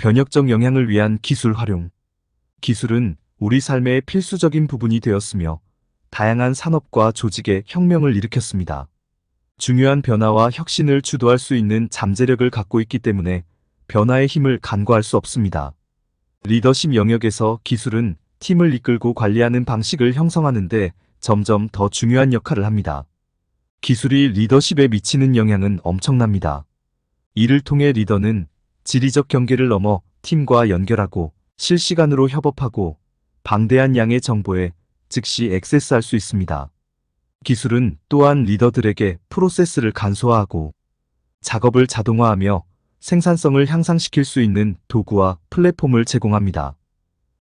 변혁적 영향을 위한 기술 활용. 기술은 우리 삶의 필수적인 부분이 되었으며 다양한 산업과 조직의 혁명을 일으켰습니다. 중요한 변화와 혁신을 주도할 수 있는 잠재력을 갖고 있기 때문에 변화의 힘을 간과할 수 없습니다. 리더십 영역에서 기술은 팀을 이끌고 관리하는 방식을 형성하는데 점점 더 중요한 역할을 합니다. 기술이 리더십에 미치는 영향은 엄청납니다. 이를 통해 리더는 지리적 경계를 넘어 팀과 연결하고 실시간으로 협업하고 방대한 양의 정보에 즉시 액세스할 수 있습니다. 기술은 또한 리더들에게 프로세스를 간소화하고 작업을 자동화하며 생산성을 향상시킬 수 있는 도구와 플랫폼을 제공합니다.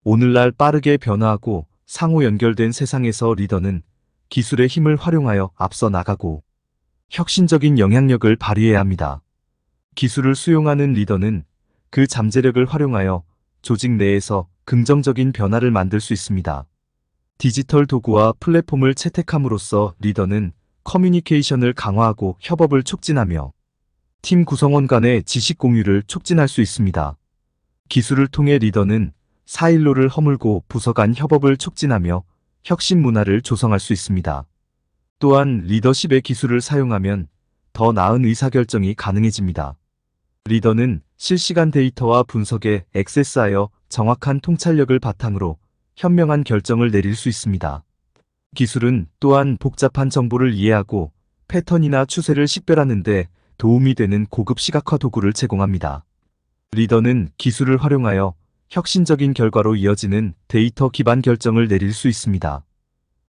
오늘날 빠르게 변화하고 상호 연결된 세상에서 리더는 기술의 힘을 활용하여 앞서 나가고 혁신적인 영향력을 발휘해야 합니다. 기술을 수용하는 리더는 그 잠재력을 활용하여 조직 내에서 긍정적인 변화를 만들 수 있습니다. 디지털 도구와 플랫폼을 채택함으로써 리더는 커뮤니케이션을 강화하고 협업을 촉진하며 팀 구성원 간의 지식 공유를 촉진할 수 있습니다. 기술을 통해 리더는 사일로를 허물고 부서 간 협업을 촉진하며 혁신 문화를 조성할 수 있습니다. 또한 리더십의 기술을 사용하면 더 나은 의사결정이 가능해집니다. 리더는 실시간 데이터와 분석에 액세스하여 정확한 통찰력을 바탕으로 현명한 결정을 내릴 수 있습니다. 기술은 또한 복잡한 정보를 이해하고 패턴이나 추세를 식별하는 데 도움이 되는 고급 시각화 도구를 제공합니다. 리더는 기술을 활용하여 혁신적인 결과로 이어지는 데이터 기반 결정을 내릴 수 있습니다.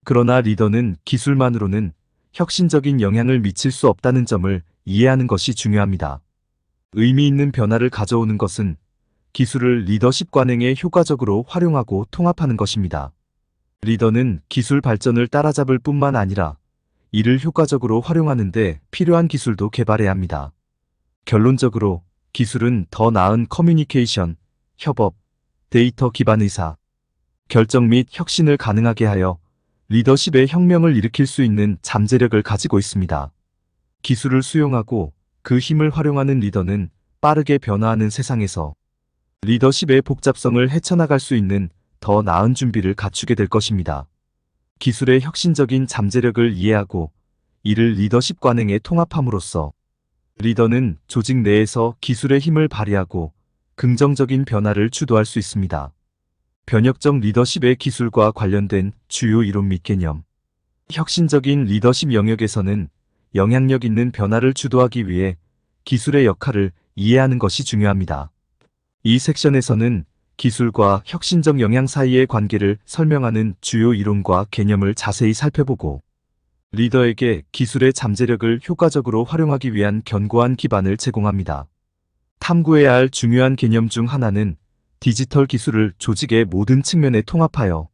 그러나 리더는 기술만으로는 혁신적인 영향을 미칠 수 없다는 점을 이해하는 것이 중요합니다. 의미 있는 변화를 가져오는 것은 기술을 리더십 관행에 효과적으로 활용하고 통합하는 것입니다. 리더는 기술 발전을 따라잡을 뿐만 아니라 이를 효과적으로 활용하는데 필요한 기술도 개발해야 합니다. 결론적으로 기술은 더 나은 커뮤니케이션, 협업, 데이터 기반 의사, 결정 및 혁신을 가능하게 하여 리더십의 혁명을 일으킬 수 있는 잠재력을 가지고 있습니다. 기술을 수용하고 그 힘을 활용하는 리더는 빠르게 변화하는 세상에서 리더십의 복잡성을 헤쳐나갈 수 있는 더 나은 준비를 갖추게 될 것입니다. 기술의 혁신적인 잠재력을 이해하고 이를 리더십 관행에 통합함으로써 리더는 조직 내에서 기술의 힘을 발휘하고 긍정적인 변화를 주도할 수 있습니다. 변혁적 리더십의 기술과 관련된 주요 이론 및 개념. 혁신적인 리더십 영역에서는 영향력 있는 변화를 주도하기 위해 기술의 역할을 이해하는 것이 중요합니다. 이 섹션에서는 기술과 혁신적 영향 사이의 관계를 설명하는 주요 이론과 개념을 자세히 살펴보고 리더에게 기술의 잠재력을 효과적으로 활용하기 위한 견고한 기반을 제공합니다. 탐구해야 할 중요한 개념 중 하나는 디지털 기술을 조직의 모든 측면에 통합하여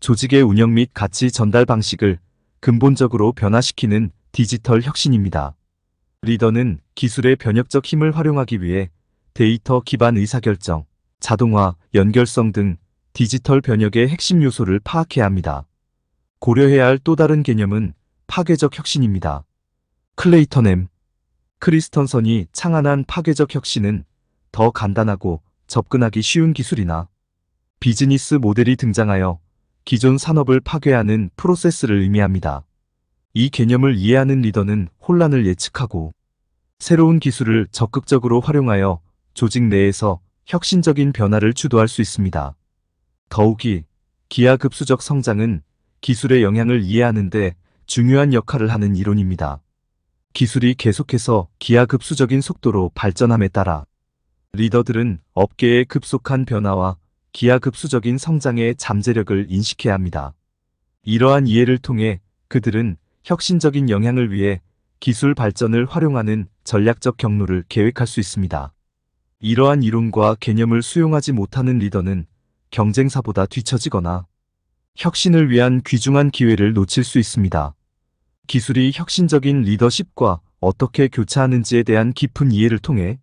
조직의 운영 및 가치 전달 방식을 근본적으로 변화시키는 디지털 혁신입니다. 리더는 기술의 변혁적 힘을 활용하기 위해 데이터 기반 의사결정, 자동화, 연결성 등 디지털 변혁의 핵심 요소를 파악해야 합니다. 고려해야 할 또 다른 개념은 파괴적 혁신입니다. 클레이턴 M. 크리스턴선이 창안한 파괴적 혁신은 더 간단하고 접근하기 쉬운 기술이나 비즈니스 모델이 등장하여 기존 산업을 파괴하는 프로세스를 의미합니다. 이 개념을 이해하는 리더는 혼란을 예측하고 새로운 기술을 적극적으로 활용하여 조직 내에서 혁신적인 변화를 주도할 수 있습니다. 더욱이 기하급수적 성장은 기술의 영향을 이해하는데 중요한 역할을 하는 이론입니다. 기술이 계속해서 기하급수적인 속도로 발전함에 따라 리더들은 업계의 급속한 변화와 기하급수적인 성장의 잠재력을 인식해야 합니다. 이러한 이해를 통해 그들은 혁신적인 영향을 위해 기술 발전을 활용하는 전략적 경로를 계획할 수 있습니다. 이러한 이론과 개념을 수용하지 못하는 리더는 경쟁사보다 뒤처지거나 혁신을 위한 귀중한 기회를 놓칠 수 있습니다. 기술이 혁신적인 리더십과 어떻게 교차하는지에 대한 깊은 이해를 통해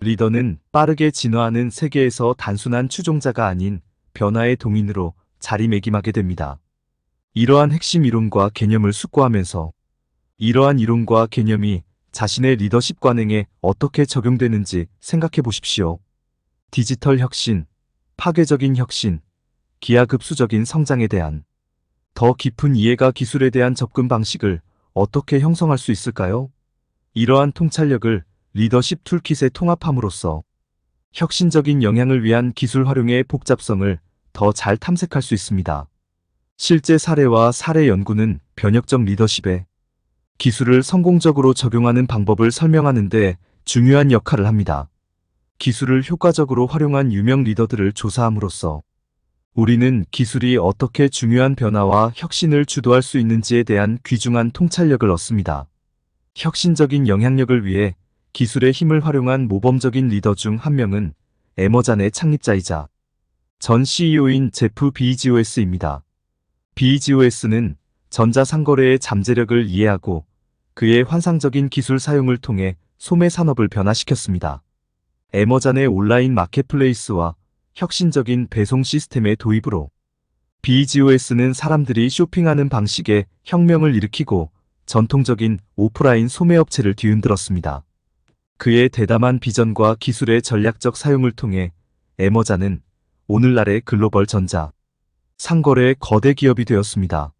리더는 빠르게 진화하는 세계에서 단순한 추종자가 아닌 변화의 동인으로 자리매김하게 됩니다. 이러한 핵심 이론과 개념을 숙고하면서 이러한 이론과 개념이 자신의 리더십 관행에 어떻게 적용되는지 생각해 보십시오. 디지털 혁신, 파괴적인 혁신, 기하급수적인 성장에 대한 더 깊은 이해가 기술에 대한 접근 방식을 어떻게 형성할 수 있을까요? 이러한 통찰력을 리더십 툴킷에 통합함으로써 혁신적인 영향을 위한 기술 활용의 복잡성을 더 잘 탐색할 수 있습니다. 실제 사례와 사례 연구는 변혁적 리더십에 기술을 성공적으로 적용하는 방법을 설명하는데 중요한 역할을 합니다. 기술을 효과적으로 활용한 유명 리더들을 조사함으로써 우리는 기술이 어떻게 중요한 변화와 혁신을 주도할 수 있는지에 대한 귀중한 통찰력을 얻습니다. 혁신적인 영향력을 위해 기술의 힘을 활용한 모범적인 리더 중 한 명은 에머잔의 창립자이자 전 CEO인 제프 비지오스입니다. 비지오스는 전자상거래의 잠재력을 이해하고 그의 환상적인 기술 사용을 통해 소매 산업을 변화시켰습니다. 에머잔의 온라인 마켓플레이스와 혁신적인 배송 시스템의 도입으로 BGOS는 사람들이 쇼핑하는 방식에 혁명을 일으키고 전통적인 오프라인 소매업체를 뒤흔들었습니다. 그의 대담한 비전과 기술의 전략적 사용을 통해 에머자는 오늘날의 글로벌 전자 상거래의 거대 기업이 되었습니다.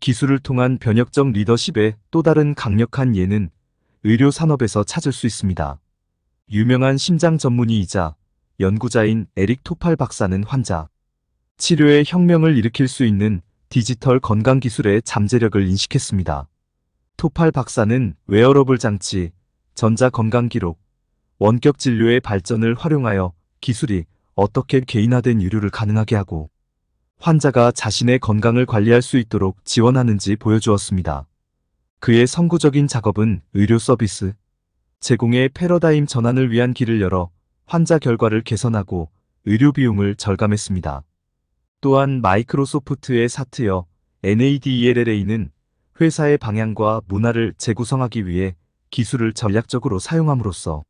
기술을 통한 변혁적 리더십의 또 다른 강력한 예는 의료 산업에서 찾을 수 있습니다. 유명한 심장 전문의이자 연구자인 에릭 토팔 박사는 환자 치료에 혁명을 일으킬 수 있는 디지털 건강 기술의 잠재력을 인식했습니다. 토팔 박사는 웨어러블 장치, 전자 건강 기록, 원격 진료의 발전을 활용하여 기술이 어떻게 개인화된 의료를 가능하게 하고 환자가 자신의 건강을 관리할 수 있도록 지원하는지 보여주었습니다. 그의 선구적인 작업은 의료 서비스 제공의 패러다임 전환을 위한 길을 열어 환자 결과를 개선하고 의료 비용을 절감했습니다. 또한 마이크로소프트의 사트여 NADELLA는 회사의 방향과 문화를 재구성하기 위해 기술을 전략적으로 사용함으로써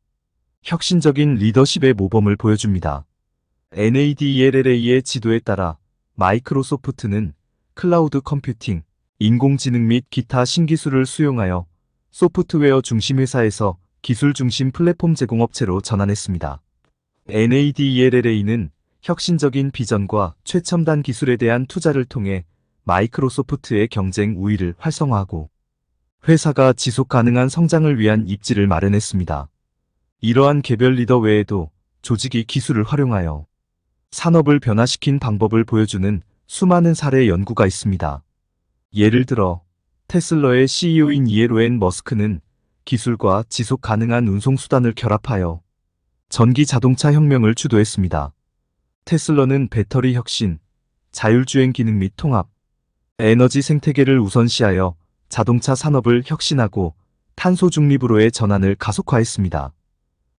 혁신적인 리더십의 모범을 보여줍니다. NADELLA의 지도에 따라 마이크로소프트는 클라우드 컴퓨팅, 인공지능 및 기타 신기술을 수용하여 소프트웨어 중심 회사에서 기술 중심 플랫폼 제공업체로 전환했습니다. NADELLA는 혁신적인 비전과 최첨단 기술에 대한 투자를 통해 마이크로소프트의 경쟁 우위를 활성화하고 회사가 지속 가능한 성장을 위한 입지를 마련했습니다. 이러한 개별 리더 외에도 조직이 기술을 활용하여 산업을 변화시킨 방법을 보여주는 수많은 사례 연구가 있습니다. 예를 들어 테슬러의 CEO인 이에로엔 머스크는 기술과 지속 가능한 운송수단을 결합하여 전기 자동차 혁명을 주도했습니다. 테슬러는 배터리 혁신, 자율주행 기능 및 통합, 에너지 생태계를 우선시하여 자동차 산업을 혁신하고 탄소 중립으로의 전환을 가속화했습니다.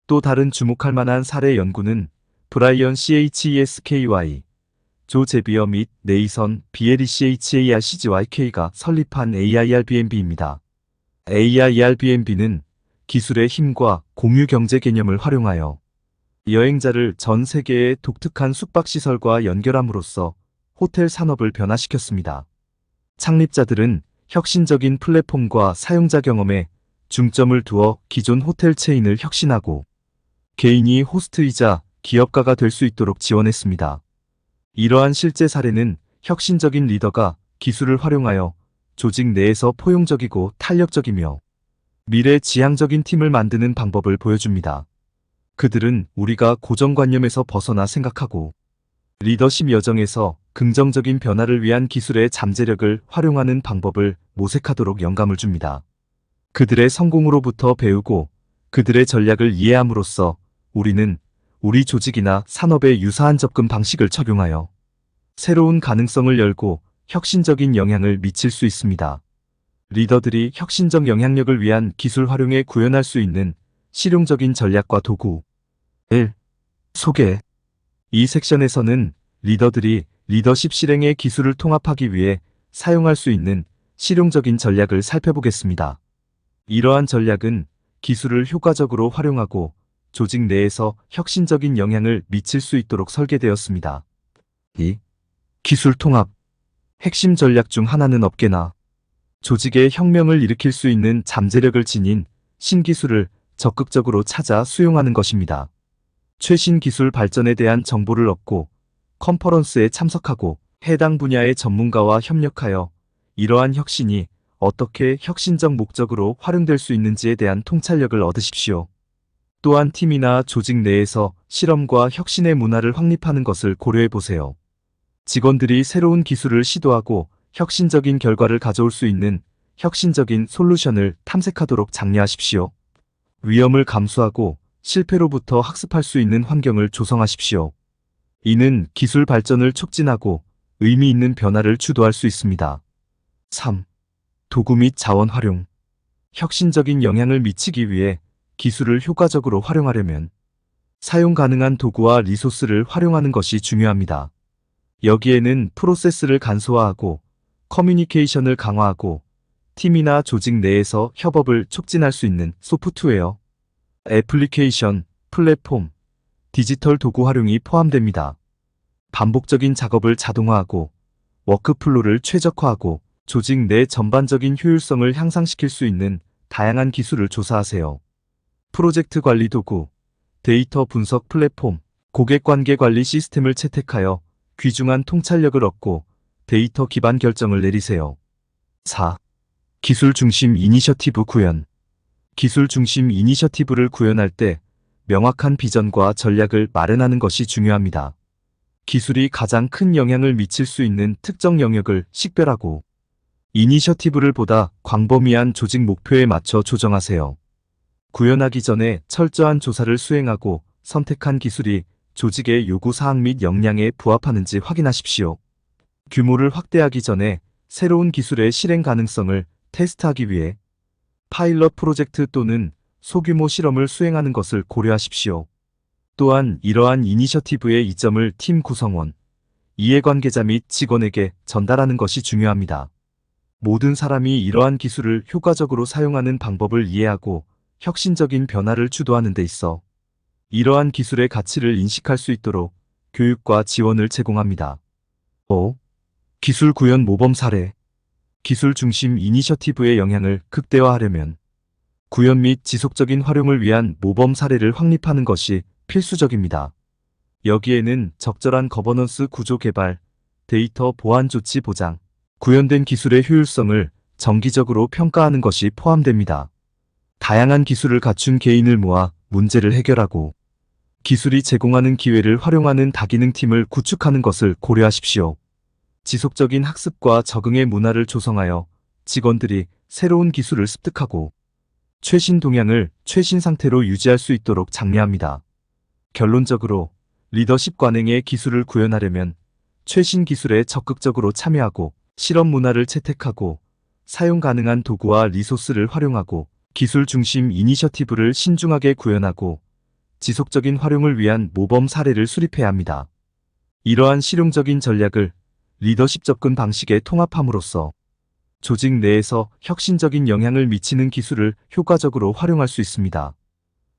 또 다른 주목할 만한 사례 연구는 브라이언 CHESKY, 조 제비어 및 네이선 BLE CHARCGYK가 설립한 AIRBNB입니다. AIRBNB는 기술의 힘과 공유 경제 개념을 활용하여 여행자를 전 세계의 독특한 숙박시설과 연결함으로써 호텔 산업을 변화시켰습니다. 창립자들은 혁신적인 플랫폼과 사용자 경험에 중점을 두어 기존 호텔 체인을 혁신하고 개인이 호스트이자 기업가가 될 수 있도록 지원했습니다. 이러한 실제 사례는 혁신적인 리더가 기술을 활용하여 조직 내에서 포용적이고 탄력적이며 미래 지향적인 팀을 만드는 방법을 보여줍니다. 그들은 우리가 고정관념에서 벗어나 생각하고 리더십 여정에서 긍정적인 변화를 위한 기술의 잠재력을 활용하는 방법을 모색하도록 영감을 줍니다. 그들의 성공으로부터 배우고 그들의 전략을 이해함으로써 우리는 우리 조직이나 산업에 유사한 접근 방식을 적용하여 새로운 가능성을 열고 혁신적인 영향을 미칠 수 있습니다. 리더들이 혁신적 영향력을 위한 기술 활용에 구현할 수 있는 실용적인 전략과 도구 1. 소개 이 섹션에서는 리더들이 리더십 실행의 기술을 통합하기 위해 사용할 수 있는 실용적인 전략을 살펴보겠습니다. 이러한 전략은 기술을 효과적으로 활용하고 조직 내에서 혁신적인 영향을 미칠 수 있도록 설계되었습니다. 2. 기술 통합 핵심 전략 중 하나는 업계나 조직의 혁명을 일으킬 수 있는 잠재력을 지닌 신기술을 적극적으로 찾아 수용하는 것입니다. 최신 기술 발전에 대한 정보를 얻고 컨퍼런스에 참석하고 해당 분야의 전문가와 협력하여 이러한 혁신이 어떻게 혁신적 목적으로 활용될 수 있는지에 대한 통찰력을 얻으십시오. 또한 팀이나 조직 내에서 실험과 혁신의 문화를 확립하는 것을 고려해 보세요. 직원들이 새로운 기술을 시도하고 혁신적인 결과를 가져올 수 있는 혁신적인 솔루션을 탐색하도록 장려하십시오. 위험을 감수하고 실패로부터 학습할 수 있는 환경을 조성하십시오. 이는 기술 발전을 촉진하고 의미 있는 변화를 주도할 수 있습니다. 3. 도구 및 자원 활용. 혁신적인 영향을 미치기 위해 기술을 효과적으로 활용하려면 사용 가능한 도구와 리소스를 활용하는 것이 중요합니다. 여기에는 프로세스를 간소화하고 커뮤니케이션을 강화하고 팀이나 조직 내에서 협업을 촉진할 수 있는 소프트웨어, 애플리케이션, 플랫폼, 디지털 도구 활용이 포함됩니다. 반복적인 작업을 자동화하고 워크플로를 최적화하고 조직 내 전반적인 효율성을 향상시킬 수 있는 다양한 기술을 조사하세요. 프로젝트 관리 도구, 데이터 분석 플랫폼, 고객 관계 관리 시스템을 채택하여 귀중한 통찰력을 얻고 데이터 기반 결정을 내리세요. 4. 기술 중심 이니셔티브 구현. 기술 중심 이니셔티브를 구현할 때 명확한 비전과 전략을 마련하는 것이 중요합니다. 기술이 가장 큰 영향을 미칠 수 있는 특정 영역을 식별하고 이니셔티브를 보다 광범위한 조직 목표에 맞춰 조정하세요. 구현하기 전에 철저한 조사를 수행하고 선택한 기술이 조직의 요구 사항 및 역량에 부합하는지 확인하십시오. 규모를 확대하기 전에 새로운 기술의 실행 가능성을 테스트하기 위해 파일럿 프로젝트 또는 소규모 실험을 수행하는 것을 고려하십시오. 또한 이러한 이니셔티브의 이점을 팀 구성원, 이해관계자 및 직원에게 전달하는 것이 중요합니다. 모든 사람이 이러한 기술을 효과적으로 사용하는 방법을 이해하고 혁신적인 변화를 주도하는 데 있어 이러한 기술의 가치를 인식할 수 있도록 교육과 지원을 제공합니다. 5. 기술 구현 모범 사례 기술 중심 이니셔티브의 영향을 극대화하려면 구현 및 지속적인 활용을 위한 모범 사례를 확립하는 것이 필수적입니다. 여기에는 적절한 거버넌스 구조 개발, 데이터 보안 조치 보장, 구현된 기술의 효율성을 정기적으로 평가하는 것이 포함됩니다. 다양한 기술을 갖춘 개인을 모아 문제를 해결하고 기술이 제공하는 기회를 활용하는 다기능 팀을 구축하는 것을 고려하십시오. 지속적인 학습과 적응의 문화를 조성하여 직원들이 새로운 기술을 습득하고 최신 동향을 최신 상태로 유지할 수 있도록 장려합니다. 결론적으로 리더십 관행의 기술을 구현하려면 최신 기술에 적극적으로 참여하고 실험 문화를 채택하고 사용 가능한 도구와 리소스를 활용하고 기술 중심 이니셔티브를 신중하게 구현하고 지속적인 활용을 위한 모범 사례를 수립해야 합니다. 이러한 실용적인 전략을 리더십 접근 방식에 통합함으로써 조직 내에서 혁신적인 영향을 미치는 기술을 효과적으로 활용할 수 있습니다.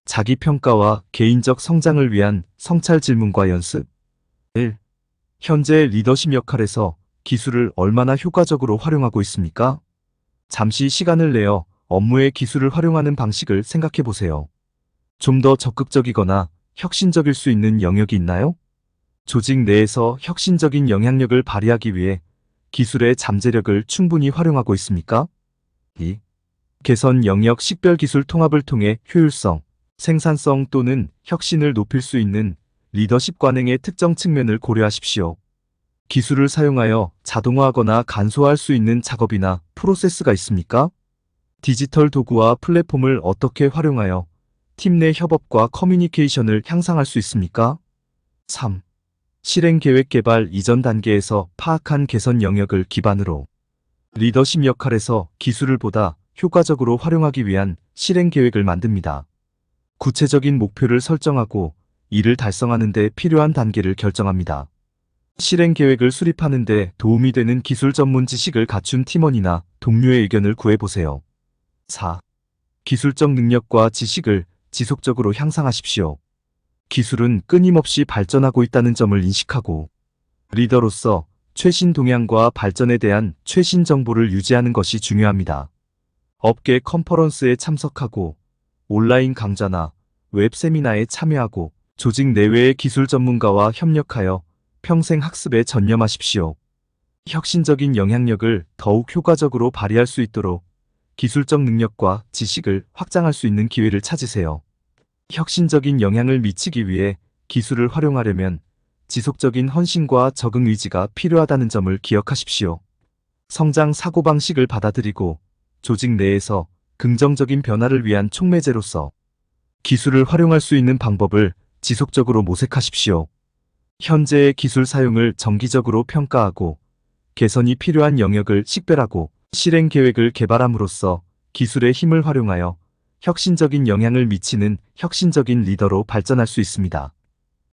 자기 평가와 개인적 성장을 위한 성찰 질문과 연습 1. 현재 리더십 역할에서 기술을 얼마나 효과적으로 활용하고 있습니까? 잠시 시간을 내어 업무의 기술을 활용하는 방식을 생각해 보세요. 좀 더 적극적이거나 혁신적일 수 있는 영역이 있나요? 조직 내에서 혁신적인 영향력을 발휘하기 위해 기술의 잠재력을 충분히 활용하고 있습니까? 2. 개선 영역 식별 기술 통합을 통해 효율성, 생산성 또는 혁신을 높일 수 있는 리더십 관행의 특정 측면을 고려하십시오. 기술을 사용하여 자동화하거나 간소화할 수 있는 작업이나 프로세스가 있습니까? 디지털 도구와 플랫폼을 어떻게 활용하여 팀 내 협업과 커뮤니케이션을 향상할 수 있습니까? 3. 실행 계획 개발 이전 단계에서 파악한 개선 영역을 기반으로 리더십 역할에서 기술을 보다 효과적으로 활용하기 위한 실행 계획을 만듭니다. 구체적인 목표를 설정하고 이를 달성하는 데 필요한 단계를 결정합니다. 실행 계획을 수립하는 데 도움이 되는 기술 전문 지식을 갖춘 팀원이나 동료의 의견을 구해보세요. 4. 기술적 능력과 지식을 지속적으로 향상하십시오. 기술은 끊임없이 발전하고 있다는 점을 인식하고 리더로서 최신 동향과 발전에 대한 최신 정보를 유지하는 것이 중요합니다. 업계 컨퍼런스에 참석하고 온라인 강좌나 웹 세미나에 참여하고 조직 내외의 기술 전문가와 협력하여 평생 학습에 전념하십시오. 혁신적인 영향력을 더욱 효과적으로 발휘할 수 있도록 기술적 능력과 지식을 확장할 수 있는 기회를 찾으세요. 혁신적인 영향을 미치기 위해 기술을 활용하려면 지속적인 헌신과 적응 의지가 필요하다는 점을 기억하십시오. 성장 사고방식을 받아들이고 조직 내에서 긍정적인 변화를 위한 촉매제로서 기술을 활용할 수 있는 방법을 지속적으로 모색하십시오. 현재의 기술 사용을 정기적으로 평가하고 개선이 필요한 영역을 식별하고 실행 계획을 개발함으로써 기술의 힘을 활용하여 혁신적인 영향을 미치는 혁신적인 리더로 발전할 수 있습니다.